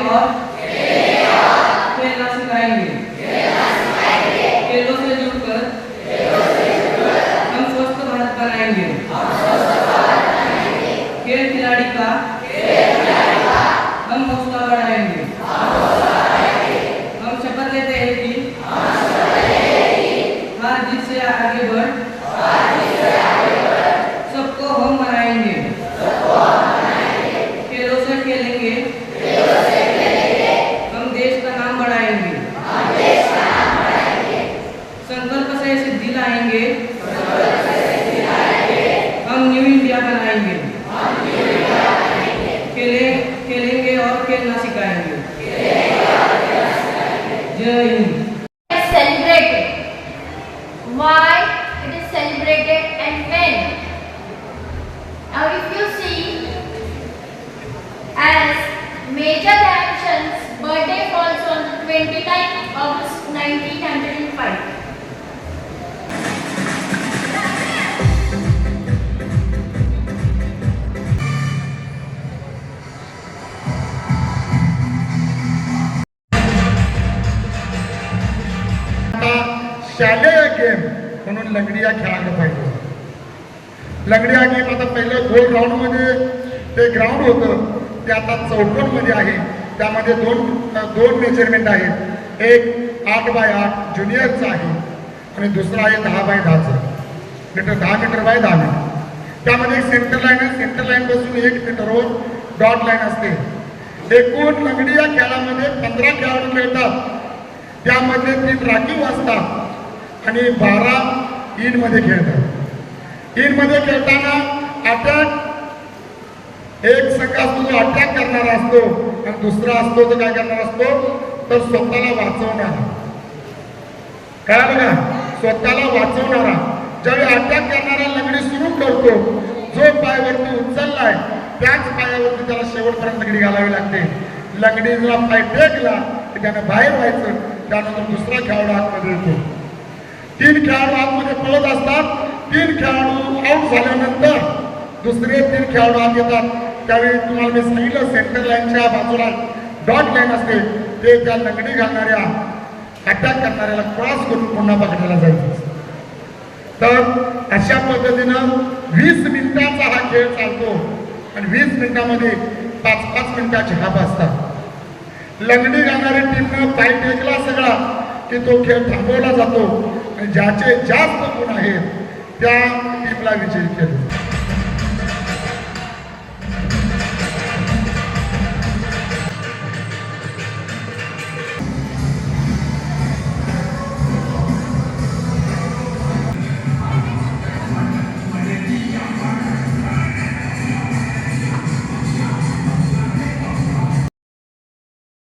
खेल और खेलना सिखाएंगे खेलों से जुड़कर हम स्वस्थ भारत बनाएंगे खेल खिलाड़ी का हम हौसला बढ़ाएंगे हम शपथ लेते हैं कि हार जीत आगे बढ़ न्यू इंडिया बनाएंगे खेले खेलेंगे और खेलना सिखाएंगे जय Hind celebrated. Why it is celebrated and when? Now if you see, as Major Dhyanchand's birthday falls on the 29th August 1905. शालेय गेम. म्हणून लंगडी या खेळायला पाहिजे. लंगडी हा गेम आता पहिलं गोल ग्राउंडमध्ये ते ग्राउंड होतं ते आता चौकोनमध्ये आहे. त्यामध्ये दोन दोन मेजरमेंट आहेत. एक आठ बाय आठ ज्युनियरचं आहे आणि दुसरा आहे दहा बाय दहाचं. मीटर दहा मीटर बाय दहा. मीटर त्यामध्ये एक सेंटर लाईन आहे. सेंटर लाईन पासून एक मीटरवर डॉट लाईन असते. एकूण लंगडी या खेळामध्ये पंधरा खेळाडू खेळतात. त्यामध्ये तीन राखीव असतात. आणि बारा मध्ये खेळतात. मध्ये खेळताना अटॅक एक संघ असतो जो अटॅक करणारा असतो आणि दुसरा असतो तो काय करणार असतो तर स्वतःला वाचवणारा. काय बघा स्वतःला वाचवणारा. ज्यावेळी अटॅक करणारा लंगडी सुरू करतो जो पायावरती उचललाय त्याच पायावरती त्याला शेवटपर्यंत लंगडी घालावी लागते. लंगडीला पाय टेकला की त्यानं बाहेर व्हायचं त्यानंतर दुसरा खेळाडू आतमध्ये येतो. तीन खेळाडू आतमध्ये पळत असतात. तीन खेळाडू आउट झाल्यानंतर दुसरे तीन खेळाडू आत येतात. त्यावेळी तुम्हाला मी सांगितलं सेंटर लाईनच्या बाजूला डॉट लाईन असते. ते त्या लंगडी घालणाऱ्या अटॅक करणाऱ्याला क्रॉस करून पुन्हा पकडायला जायचं तर अशा पद्धतीनं वीस मिनिटाचा हा खेळ चालतो. आणि वीस मिनिटामध्ये पाच पाच मिनिटाचे हाफ असतात. लंगडी घालणाऱ्या टीमनं पाय टेकला सगळा की तो खेळ थांबवला जातो. ज्याचे जास्त गुण आहेत त्या टीमला विजयी केलं.